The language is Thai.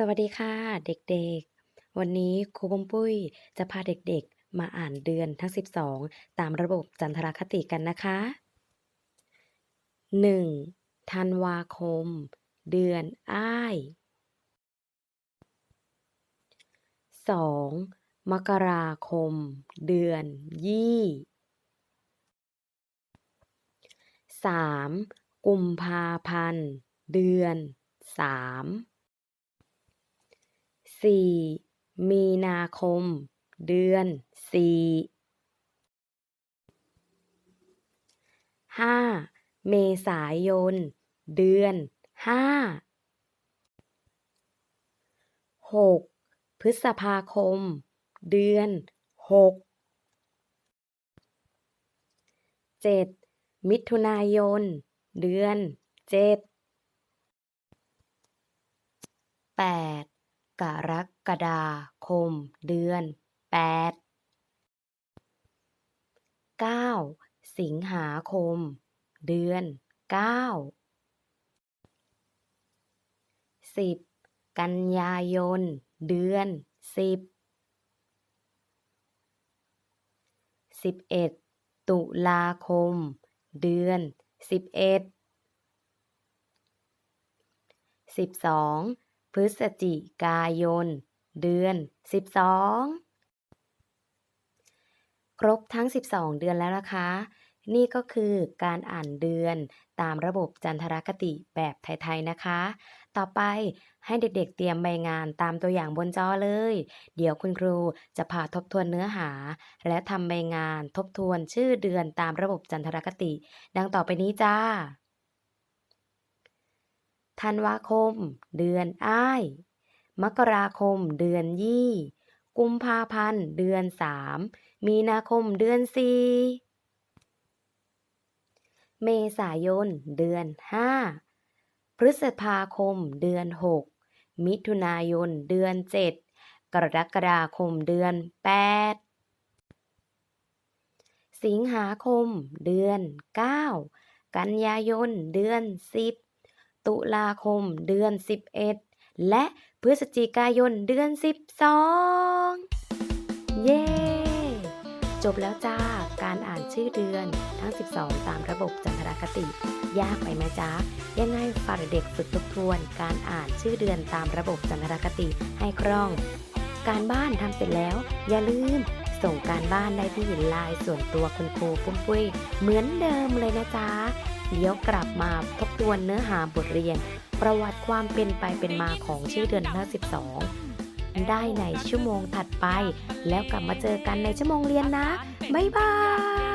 สวัสดีค่ะเด็กๆ วันนี้ครูปุ้มปุ้ยจะพาเด็กๆ มาอ่านเดือนทั้ง 12 ตามระบบจันทรคติกันนะคะ 1. ธันวาคม เดือนอ้าย 2. มกราคม เดือนยี่ 3. กุมภาพันธ์ เดือนสาม สี่มีนาคม เดือนสี่ห้าเมษายน เดือนห้าหกพฤษภาคม เดือนหกเจ็ดมิถุนายน เดือนเจ็ดแปด กรกฎาคม เดือนแปดเก้าสิงหาคม เดือนเก้าสิบกันยายน เดือนสิบสิบเอ็ดตุลาคม เดือนสิบเอ็ดสิบสอง พฤศจิกายน เดือน 12 ครบทั้ง 12 เดือนแล้วนะคะ นี่ก็คือการอ่านเดือนตามระบบจันทรคติแบบไทย ๆ นะคะ ต่อไปให้เด็กๆเตรียมใบงานตามตัวอย่างบนจอเลย เดี๋ยวคุณครูจะพาทบทวนเนื้อหา และทำใบงานทบทวนชื่อเดือนตามระบบจันทรคติ ดังต่อไปนี้จ้า ธันวาคม เดือนอ้าย มกราคม เดือนยี่ กุมภาพันธ์ เดือนสาม มีนาคม เดือนสี่เมษายน เดือนห้า พฤษภาคม เดือนหก มิถุนายน เดือนเจ็ด กรกฎาคม เดือนแปด สิงหาคม เดือนเก้า กันยายน เดือนสิบ ตุลาคมเดือน 11 และพฤศจิกายนเดือน 12 เย้ จบแล้วจ้า การอ่านชื่อเดือนทั้ง 12 ตามระบบจันทรคติ ยากไปไหมจ๊ะ ยังไงฝากเด็กฝึกทบทวน การอ่านชื่อเดือนตามระบบจันทรคติให้คล่อง การบ้านทำเสร็จแล้ว อย่าลืมส่งการบ้านได้ที่ไลน์ส่วนตัวคุณครูปุ้มปุ้ยเหมือนเดิมเลยนะจ๊ะ เดี๋ยวกลับมาทบทวนเนื้อหาบทเรียน ประวัติความเป็นไปเป็นมาของชื่อเดือนทั้ง12 ได้ในชั่วโมงถัดไป แล้วกลับมาเจอกันในชั่วโมงเรียนนะ บ๊ายบาย